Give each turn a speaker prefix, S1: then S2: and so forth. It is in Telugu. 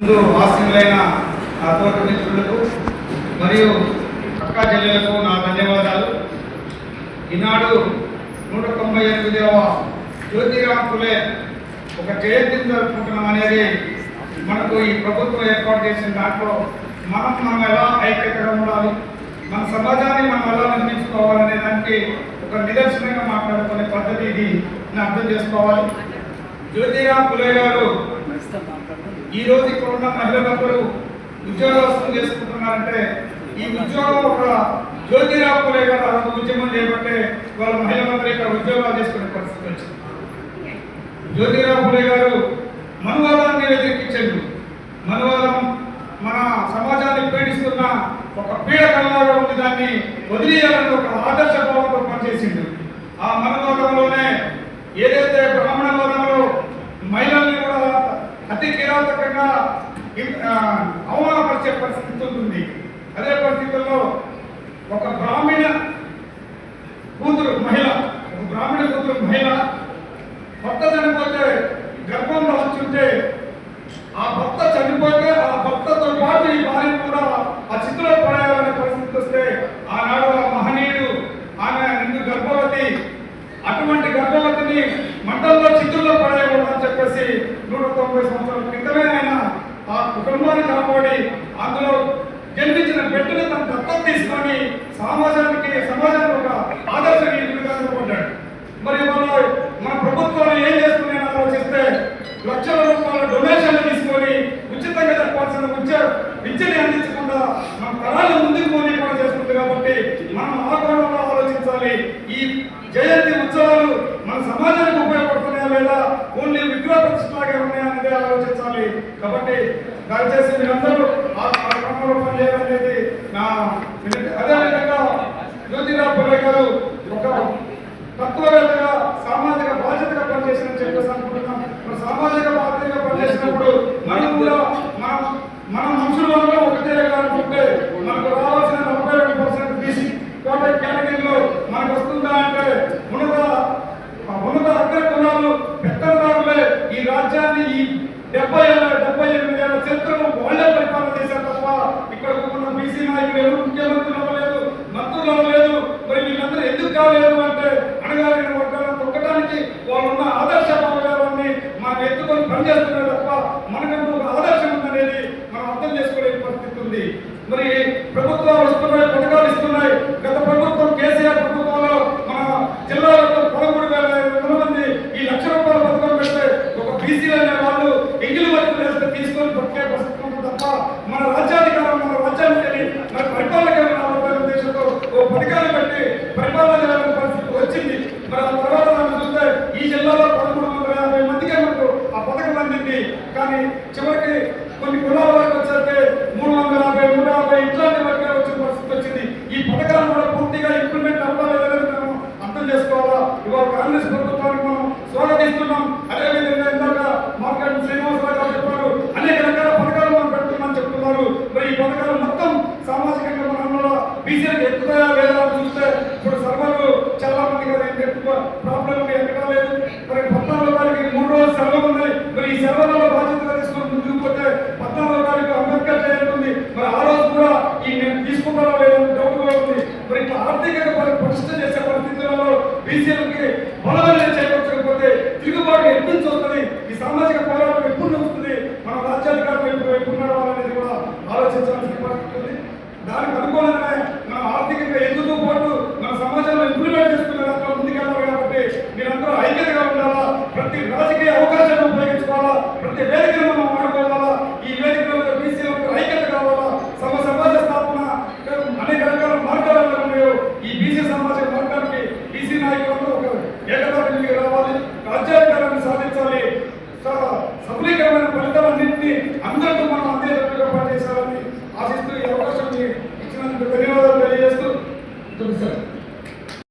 S1: ముందు ఆశీనులైన నా తోటి మిత్రులకు మరియు అక్కా చెల్లెలకు నా ధన్యవాదాలు. ఈనాడు నూట తొంభై ఎనిమిదవ జ్యోతిరామ్ పులే ఒక జయంతిని జరుపుకుంటున్నాం అనేది మనకు ఈ ప్రభుత్వం ఏర్పాటు చేసిన దాంట్లో మనం మనం ఎలా ఐక్యతగా ఉండాలి మన సమాజాన్ని మనం ఎలా నిర్మించుకోవాలనే దానికి ఒక నిదర్శనంగా మాట్లాడుకునే పద్ధతి ఇది నేను అర్థం చేసుకోవాలి. జ్యోతిరామ్ ఫులే గారు ఈ రోజు ఇక్కడ ఉన్న మహిళలందరూ ఉద్యోగస్తులు చేసుకుంటున్నారంటే ఈ ఉద్యోగం ఒక జ్యోతిరావు పులే గారు ఆ ఉద్యమం చేపట్టే వాళ్ళ మహిళలందరూ ఇక్కడ ఉద్యోగాలు చేసుకునే పరిస్థితి వచ్చింది. జ్యోతిరావు పులే గారు మనువాదాన్ని వ్యతిరేకించండు. మనువాదం మన సమాజాన్ని పీడిస్తున్న ఒక పీడకల్లాగా ఉంది. దాన్ని వదిలేయాలని ఒక ఆదర్శ భావంతో పనిచేసిండు. ఆ మనువాదంలోనే ఏదైతే బ్రాహ్మణ అతి కిరాతకంగా అవమానపరిచే పరిస్థితి ఉంటుంది అదే పరిస్థితుల్లో ఒక బ్రాహ్మణ కూతురు మహిళ కుటుంబాన్ని కాపాడి అందులో గెలిపించిన బిడ్డను తన దత్తత తీసుకొని సమాజానికి సమాజానికి ఒక ఆదర్శ నీతులుగా నిలబడ్డాడు మరి మన మన ప్రభుత్వాలు ఏం చేస్తున్నాయని ఆలోచిస్తే లక్షల రూపాయల డొనేషన్లు తీసుకొని ఉచితంగా చెప్పాల్సిన విద్య విద్యని అందించకుండా మన తరాలు ముందుకు పోనీ కూడా చేస్తుంది కాబట్టి మనం ఆ కోణంలో ఆలోచించాలి. ఈ జయంతి ఉత్సవాలు మన సమాజానికి ఉపయోగపడుతున్నాయా లేదా? ఓన్లీ విగ్రహ ప్రతిష్టలాగే ఉన్నాయా ఆలోచించాలి. కాబట్టి దయచేసి మీరందరూ ఆ కార్యక్రమంలో పనిచేయాలనేది నా అదేవిధంగా జ్యోతిరావు పుల్లే గారు ఒక తత్వవేత్తగా సామాజిక బాధ్యతగా పనిచేసిన చెప్పేసి అనుకుంటున్నాం. మరి సామాజిక బాధ్యతగా పనిచేసినప్పుడు మనం కూడా మనం మన మనుషులలో ఒకటే అనుకుంటే మనకు రావాల్సిన నలభై రెండు పర్సెంట్ బీసీ కోట కేటగిరీలో మనకు వస్తుందా అంటే ఉన్నత ఆ ఉన్నత అగ్ర కులాలు పెత్తనదారులే ఈ రాజ్యాన్ని ఈ డెబ్బై డెబ్బై ఎనిమిది ఏళ్ళ చరిత్రను వాళ్ళే పరిపాలన చేశారు తప్ప ఇక్కడ ఉన్న బీసీ నాయకులు ఎవరు? ముఖ్యమంత్రులు అవ్వలేదు మంత్రులు అవ్వలేదు మరి వీళ్ళందరూ ఎందుకు కాలేదు అంటే అణగారిన వర్గాలను తొక్కడానికి వాళ్ళు ఉన్న ఆదర్శ భావాన్ని మాకు ఎత్తుకొని పనిచేస్తున్నారు తప్ప మనకంటూ ఒక ఆదర్శం ఉందనేది మనం అర్థం చేసుకోలేని పరిస్థితి ఉంది మరి ప్రభుత్వాలు వస్తున్నాయి పథకాలు ఇస్తున్నాయి గత ప్రభుత్వం కేసీఆర్ ప్రభుత్వంలో మన జిల్లాలో పదమూడు వేల ఐదు వందల మంది ఈ లక్ష రూపాయల పథకం పెడితే ఒక బీసీలు అనే వాళ్ళు ఎంగిలి వర్గం వేస్తే తీసుకొని బతికే పరిస్థితి ఉంది తప్ప మన రాజ్యాధికారం మన రాజ్యానికి వెళ్ళి మన పరిపాలన రావాలనే ఉద్దేశంతో ఓ పథకాలు పెట్టి పరిపాలన చేయాలనే పరిస్థితి వచ్చింది మరి ఆ తర్వాత మనం చూస్తే ఈ జిల్లాలో పదమూడు వందల యాభై మందికే మనకు ఆ పథకం అందింది. కానీ చివరికి కొన్ని కులాల వరకు వచ్చేస్తే మూడు వందల యాభై నూట యాభై ఇట్లాంటి వరకే వచ్చిన పరిస్థితి వచ్చింది. ఈ పథకాలు కూడా పూర్తిగా ఇంప్లిమెంట్ అవ్వాలని మనం అర్థం చేసుకోవాలా? ఇవాళ కాంగ్రెస్ ప్రభుత్వానికి మనం స్వాగతిస్తున్నాం. అదేవిధంగా ఇందాక మార్కెట్ శ్రీనివాసరావు గారు చెప్పారు అనేక రకాల పథకాలు మనం పెడుతున్నామని చెప్తున్నారు. మరి ఈ పథకాలు మొత్తం సామాజికంగా మనంలో బీసీలకు ఎక్కుతాయా లేదా చూస్తే ఇప్పుడు సర్వాలు చాలా మంది కదా ఈ సెలవులలో బాధ్యత తీసుకొని ముందుకు పోతే ప్రతి వేదికను మనం